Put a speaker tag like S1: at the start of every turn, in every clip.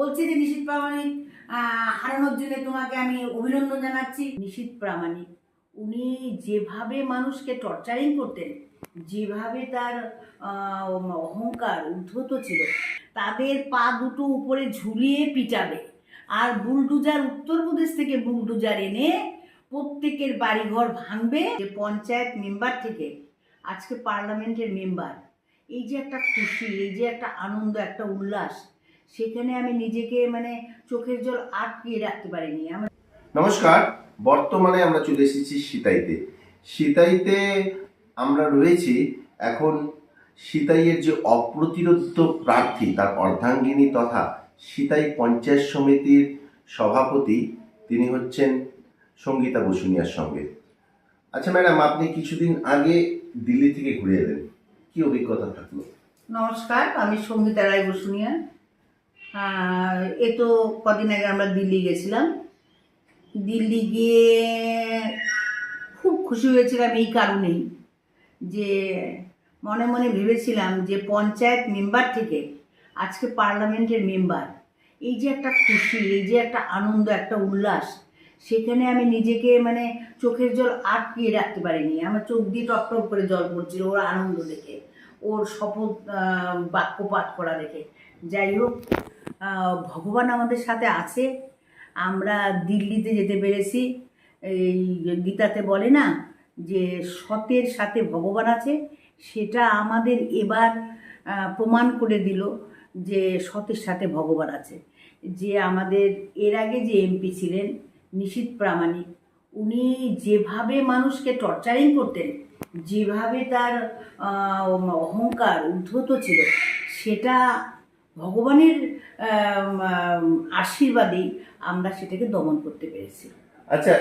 S1: বলছে যে নিশীত প্রামাণিক হারানোর জন্য তোমাকে আমি অভিনন্দন জানাচ্ছি। নিশীত প্রামাণিক, উনি যেভাবে মানুষকে টর্চারিং করতেন, যেভাবে তার অহংকার উদ্ধত ছিল, তাদের পা দুটো উপরে ঝুলিয়ে পিটাবে আর বুলডুজার উত্তরপ্রদেশ থেকে বুলডুজার এনে প্রত্যেকের বাড়িঘর ভাঙবে। যে পঞ্চায়েত মেম্বার থেকে, আজকে পার্লামেন্টের মেম্বার, এই যে একটা খুশি, এই যে একটা আনন্দ, একটা উল্লাস সেখানে আমি নিজেকে মানে চোখের জল আটকিয়ে রাখতে পারিনি। আমার
S2: নমস্কার বর্তমানে আমরা চলে এসেছি সিতাইতে। সিতাইতে আমরা রয়েছি এখন সিতাইয়ের যে অপ্রতিরোধ প্রার্থী তার অর্ধাঙ্গিনী তথা সিতাই পঞ্চায়েত সমিতির সভাপতি তিনি হচ্ছেন সঙ্গীতা বসুনিয়ার সঙ্গে। আচ্ছা ম্যাডাম আপনি কিছুদিন আগে দিল্লি থেকে ঘুরে এলেন। কি অভিজ্ঞতা থাকল?
S1: নমস্কার আমি সঙ্গীতা রায় বসুনিয়া। এ তো কদিন আগে আমরা দিল্লি গেছিলাম। দিল্লি গিয়ে খুব খুশি হয়েছিলাম এই কারণেই যে মনে মনে ভেবেছিলাম যে পঞ্চায়েত মেম্বার থেকে আজকে পার্লামেন্টের মেম্বার, এই যে একটা খুশি, এই যে একটা আনন্দ, একটা উল্লাস, সেখানে আমি নিজেকে মানে চোখের জল আটকিয়ে রাখতে পারিনি। আমার চোখ দিয়ে টপ টপ করে জল পড়ছিল ওর আনন্দ দেখে, ওর শপথ বাক্য পাঠ করা দেখে। যাই হোক ভগবান আমাদের সাথে আছে। আমরা দিল্লিতে যেতে পেরেছি। এই গীতাতে বলে না যে সতের সাথে ভগবান আছে। সেটা আমাদের এবার প্রমাণ করে দিল যে সতের সাথে ভগবান আছে। যে আমাদের, এর আগে যে এমপি ছিলেন নিশীত প্রামাণিক, উনি যেভাবে মানুষকে টর্চারিং করতেন, যেভাবে তার অহংকার উদ্ধত ছিল, সেটা ভগবানের আশীর্বাদেই আমরা সেটাকে দমন করতে পেরেছি।
S2: আচ্ছা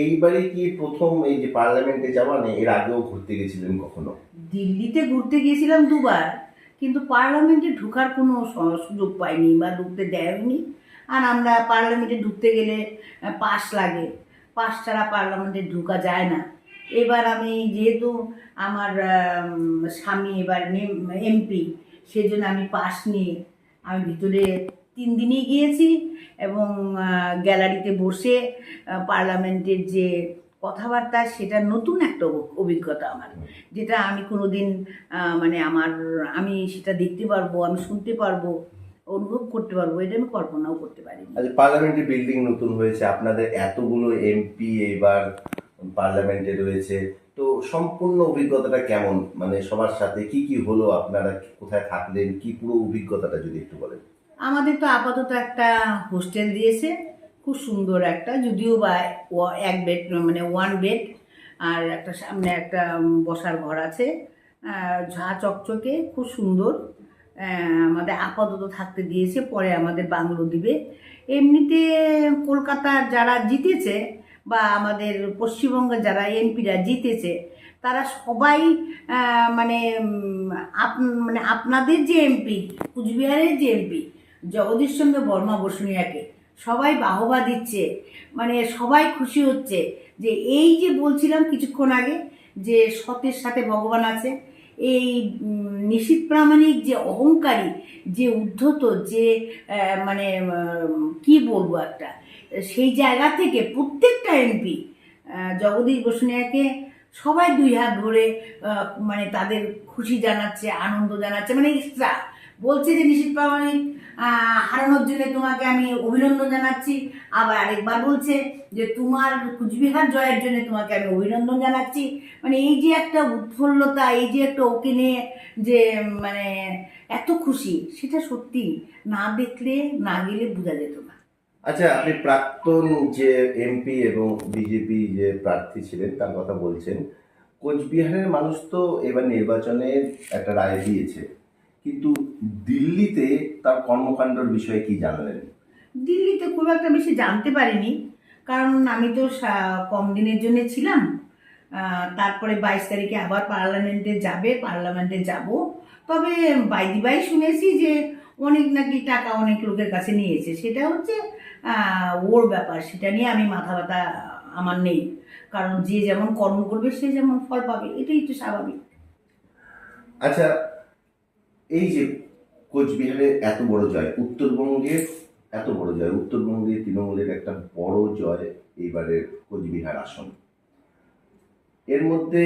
S2: এইবারে কি প্রথম এই যে পার্লামেন্টে যাওয়া নেই এর আগেও ঘুরতে গেছিলেন কখনো?
S1: দিল্লিতে ঘুরতে গিয়েছিলাম দুবার কিন্তু পার্লামেন্টে ঢোকার কোনো সুযোগ পাইনি বা ঢুকতে দেয়নি। আর আমরা পার্লামেন্টে ঢুকতে গেলে পাস লাগে। পাস ছাড়া পার্লামেন্টে ঢোকা যায় না। এবার আমি যেহেতু আমার স্বামী এবার এমপি সেই জন্য আমি পাস নিয়ে আমি ভিতরে তিন দিনই গিয়েছি এবং গ্যালারিতে বসে পার্লামেন্টের যে কথাবার্তা সেটা নতুন একটা অভিজ্ঞতা আমার যেটা আমি কোনোদিন আহ, মানে আমার আমি সেটা দেখতে পারব আমি শুনতে পারব অনুভব করতে পারব এটা আমি কল্পনাও করতে পারি
S2: আচ্ছা পার্লামেন্টের বিল্ডিং নতুন হয়েছে আপনাদের এতগুলো এমপি এবার পার্লামেন্টে রয়েছে। তো সম্পূর্ণ অভিজ্ঞতাটা কেমন? মানে সবার সাথে কি কি হলো? আপনারা কোথায় থাকলেন? কি পুরো অভিজ্ঞতাটা যদি একটু বলেন।
S1: আমাদের তো আপাতত একটা হোস্টেল দিয়েছে। খুব সুন্দর একটা, যদিও বা এক বেড মানে ওয়ান বেড, আর একটা সামনে একটা বসার ঘর আছে। ঝা চকচকে, খুব সুন্দর। আমাদের আপাতত থাকতে দিয়েছে, পরে আমাদের বাংলো দিবে। এমনিতে কলকাতার যারা জিতেছে বা আমাদের পশ্চিমবঙ্গের যারা এমপিরা জিতেছে, তারা সবাই মানে আপ- মানে আপনাদের যে এমপি, কুচবিহারের যে এমপি, জগদীশ চন্দ্র বর্মা বসুনিয়াকে সবাই বাহবা দিচ্ছে মানে সবাই খুশি হচ্ছে যে এই যে বলছিলাম কিছুক্ষণ আগে যে সতের সাথে ভগবান আছে, এই নিশীত প্রামাণিক যে অহংকারী, যে উদ্ধত, যে মানে কি বলব একটা, সেই জায়গা থেকে প্রত্যেকটা এমপি। জগদীশ বসুনিয়াকে সবাই দুই হাত ধরে মানে তাদের খুশি জানাচ্ছে, আনন্দ জানাচ্ছে মানে এক্সট্রা বলছে যে, নিশীত প্রামাণিক হারানোর জন্য তোমাকে আমি অভিনন্দন জানাচ্ছি। আবার আরেকবার বলছে যে, তোমার কুচবিহার জয়ের জন্য তোমাকে আমি অভিনন্দন জানাচ্ছি। মানে এই যে একটা উৎফুল্লতা, এই যে একটা ওকে নিয়ে যে মানে এত খুশি, সেটা সত্যি না দেখলে না গেলে বোঝা যেত না।
S2: আচ্ছা আপনি প্রাক্তন যে এমপি এবং বিজেপি যে প্রার্থী ছিলেন, তার কথা বলছেন, কোচবিহারের মানুষ তো এবার নির্বাচনে একটা রায় দিয়েছে, কিন্তু দিল্লিতে তার কর্মকাণ্ডর বিষয়ে কি জানলেন?
S1: দিল্লিতে খুব একটা বেশি জানতে পারিনি, কারণ আমি তো কম দিনের জন্য ছিলাম। তারপরে বাইশ তারিখে আবার পার্লামেন্টে যাবে, পার্লামেন্টে যাব। তবে বাইদি বাই শুনেছি যে অনেক নাকি টাকা অনেক লোকের কাছে নিয়েছে। সেটা হচ্ছে ওর ব্যাপার। সেটা নিয়ে আমি মাথা ব্যথা আমার নেই। কারণ যে যেমন কর্ম করবে, সে যেমন ফল পাবে, এটাই তো স্বাভাবিক।
S2: আচ্ছা এই যে কোচবিহারের এত বড় জয় উত্তরবঙ্গের এত বড় জয়, উত্তরবঙ্গে তৃণমূলের একটা বড় জয় এইবারের কোচবিহার আসন। এর মধ্যে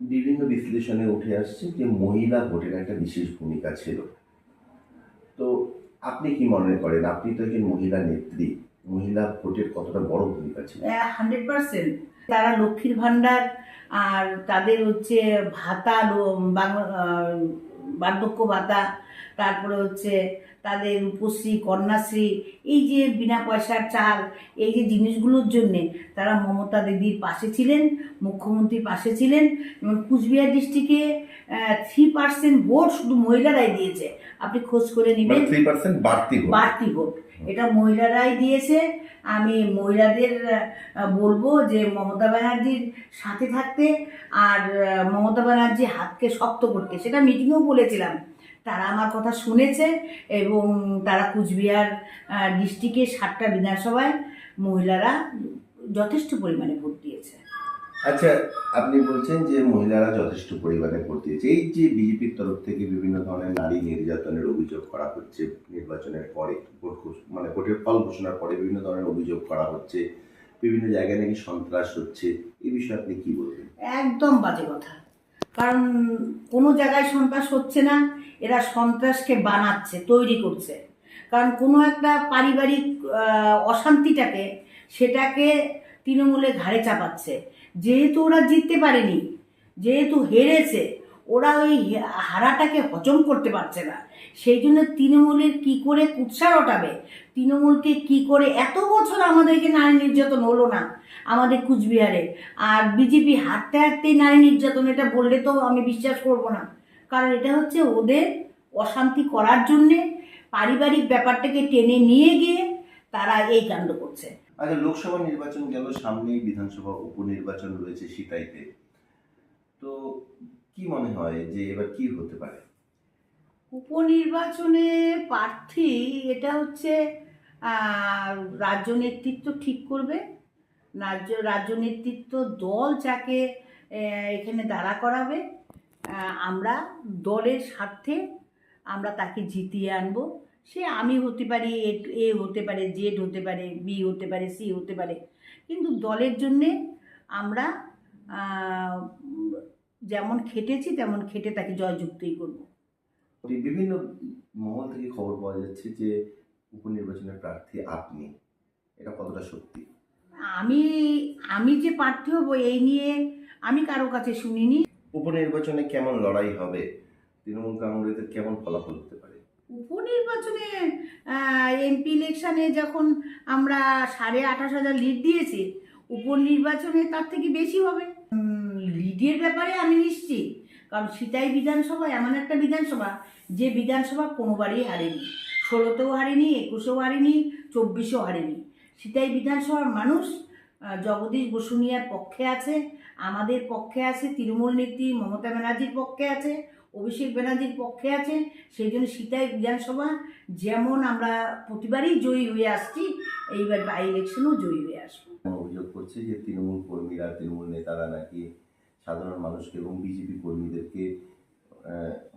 S2: বিভিন্ন বিশ্লেষণে উঠে আসছে যে মহিলা ভোটের একটা বিশেষ ভূমিকা ছিল। আপনি কি মনে করেন? আপনি তো একজন মহিলা নেত্রী। মহিলা ভোটের কতটা বড় ভূমিকা ছিল?
S1: Hundred percent. তারা লক্ষ্মীর ভাণ্ডার আর তাদের হচ্ছে ভাতা বার্ধক্য ভাতা, তারপরে হচ্ছে তাদের রূপশ্রী কন্যাশ্রী, এই যে বিনা পয়সার চাল, এই যে জিনিসগুলোর জন্যে তারা মমতা দিদির পাশে ছিলেন, মুখ্যমন্ত্রীর পাশে ছিলেন এবং কুচবিহার ডিস্ট্রিক্টে থ্রি পার্সেন্ট ভোট শুধু মহিলারাই দিয়েছে। আপনি খোঁজ করে নেবেন।
S2: মানে বাড়তি ভোট।
S1: বাড়তি ভোট। এটা মহিলারাই দিয়েছে। আমি মহিলাদের বলব যে মমতা ব্যানার্জির সাথে থাকতে আর মমতা ব্যানার্জি হাতকে শক্ত করতে। সেটা মিটিংয়েও বলেছিলাম। তারা আমার কথা শুনেছে এবং তারা কুচবিহার ডিস্ট্রিক্টের সাতটা বিধানসভায় মহিলারা যথেষ্ট পরিমাণে ভোট দিয়েছে।
S2: আচ্ছা আপনি বলছেন যে মহিলারা যথেষ্ট পরিমাণে ভোট দিয়েছে। এই যে বিজেপির তরফ থেকে বিভিন্ন ধরনের নারী নির্যাতনের অভিযোগ করা হচ্ছে নির্বাচনের পরে মানে ভোটের ফল ঘোষণার পরে বিভিন্ন ধরনের অভিযোগ করা হচ্ছে, বিভিন্ন জায়গায় নাকি সন্ত্রাস হচ্ছে, এই বিষয়ে আপনি কি বলবেন?
S1: একদম বাজে কথা। কারণ কোনো জায়গায় সন্ত্রাস হচ্ছে না, এরা সন্ত্রাসকে বানাচ্ছে, তৈরি করছে। কারণ কোনো একটা পারিবারিক অশান্তিটাকে, সেটাকে তৃণমূলে ঘাড়ে চাপাচ্ছে। যেহেতু ওরা জিততে পারেনি, যেহেতু হেরেছে, ওরা ওই হারাটাকে হজম করতে পারছে না। সেই জন্য তৃণমূলের কি করে কুৎসা ওঠাবে তৃণমূলকে কি করে এত বছর আমাদেরকে নারী নির্যাতন হলো না আমাদের কুচবিহারে? আর বিজেপি হাঁটতে হাঁটতেই নারী নির্যাতন, এটা বললে তো আমি বিশ্বাস করব না। কারণ এটা হচ্ছে ওদের অশান্তি করার জন্যে পারিবারিক ব্যাপারটাকে টেনে নিয়ে গিয়ে তারা এই কাণ্ড করছে।
S2: আচ্ছা লোকসভা নির্বাচন গেল, সামনেই বিধানসভা উপনির্বাচন রয়েছে সিতাইতে। তো কি মনে হয় যে এবার কি হতে পারে?
S1: উপনির্বাচনে প্রার্থী, এটা হচ্ছে রাজ্য নেতৃত্ব ঠিক করবে। রাজ্য রাজ্য নেতৃত্ব দল যাকে এখানে দাঁড়া করাবে আমরা দলের স্বার্থে আমরা তাকে জিতিয়ে আনব। সে আমি হতে পারি এ এ হতে পারে জেড হতে পারে বি হতে পারে সি হতে পারে। কিন্তু দলের জন্যে আমরা যেমন খেটেছি তেমন খেটে তাকে জয়যুক্তই করব।
S2: বিভিন্ন মহল থেকে খবর পাওয়া যাচ্ছে যে উপনির্বাচনের প্রার্থী আপনি। এটা কতটা সত্যি?
S1: আমি আমি যে প্রার্থী হব এই নিয়ে আমি কারও কাছে শুনিনি।
S2: উপনির্বাচনে কেমন লড়াই হবে? তৃণমূল কংগ্রেসের কেমন ফলাফল হতে পারে?
S1: উপনির্বাচনে এমপি ইলেকশানে যখন আমরা সাড়ে আঠাশ হাজার লিড দিয়েছি, উপনির্বাচনে তার থেকে বেশি হবে। লিডের ব্যাপারে আমি নিশ্চিত, কারণ সিতাই বিধানসভা এমন একটা বিধানসভা যে বিধানসভা কোনোবারই হারেনি। ষোলোতেও হারেনি, একুশেও হারেনি, চব্বিশেও হারেনি। সিতাই বিধানসভার মানুষ জগদীশ বসুনিয়ার পক্ষে আছে, আমাদের পক্ষে আছে, তৃণমূল নেত্রী মমতা ব্যানার্জির পক্ষে আছে অভিষেক ব্যানার্জির পক্ষে আছে সেই জন্য সীতায় বিধানসভা যেমন আমরা প্রতিবারই জয়ী হয়ে আসছি এইবার বাই ইলেকশনেও জয়ী হয়ে আসব।
S2: অভিযোগ করছে যে তৃণমূল কর্মীরা তৃণমূল নেতারা নাকি সাধারণ মানুষকে এবং বিজেপি কর্মীদেরকে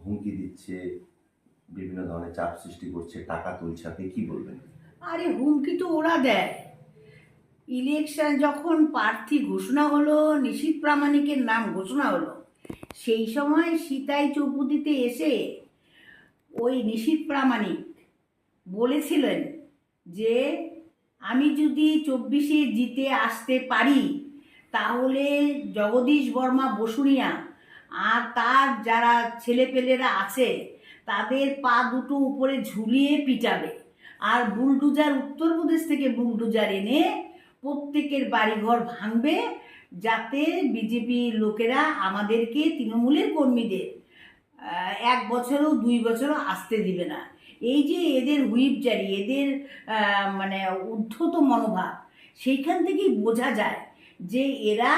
S2: হুমকি দিচ্ছে বিভিন্ন ধরনের চাপ সৃষ্টি করছে টাকা তুলছে আপনি কি বলবেন?
S1: আরে হুমকি তো ওরা দেয়। ইলেকশন যখন প্রার্থী ঘোষণা হলো নিশীত প্রামাণিকের নাম ঘোষণা হলো সেই সময় সীতাই চৌপতিতে এসে ওই নিশীত প্রামাণিক বলেছিলেন যে, আমি যদি চব্বিশে জিতে আসতে পারি, তাহলে জগদীশ বর্মা বসুনিয়া আর তার যারা ছেলেপেলেরা আছে, তাদের পা দুটো উপরে ঝুলিয়ে পিটাবে আর বুলডুজার উত্তরপ্রদেশ থেকে বুলডুজার এনে প্রত্যেকের বাড়িঘর ভাঙবে যাতে বিজেপি লোকেরা আমাদেরকে তৃণমূলের কর্মীদের এক বছরও দুই বছরও আসতে দিবে না। এই যে এদের হুইপ জারি, এদের মানে উদ্ধত মনোভাব, সেইখান থেকেই বোঝা যায় যে এরা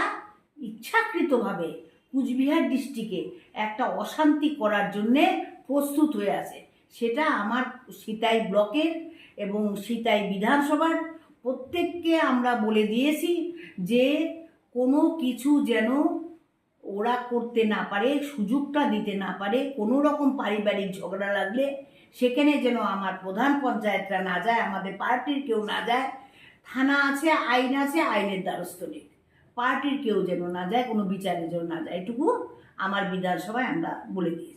S1: ইচ্ছাকৃতভাবে কুচবিহার ডিস্ট্রিক্টে একটা অশান্তি করার জন্যে প্রস্তুত হয়ে আছে। সেটা আমার সীতাই ব্লকের এবং সীতাই বিধানসভার প্রত্যেককে আমরা বলে দিয়েছি যে কোনো কিছু যেন ওরা করতে না পারে, সুযোগটা দিতে না পারে, কোনো রকম পারিবারিক ঝগড়া লাগলে সেখানে যেন আমার প্রধান পঞ্চায়েতরা না যায়, আমাদের পার্টির কেউ না যায়, থানা আছে, আইন আছে, আইনের দ্বারস্থ নেই। পার্টির কেউ যেন না যায়, কোনো বিচারের জন্য না যায়, এটুকু আমার বিধানসভায় আমরা বলে দিয়েছি।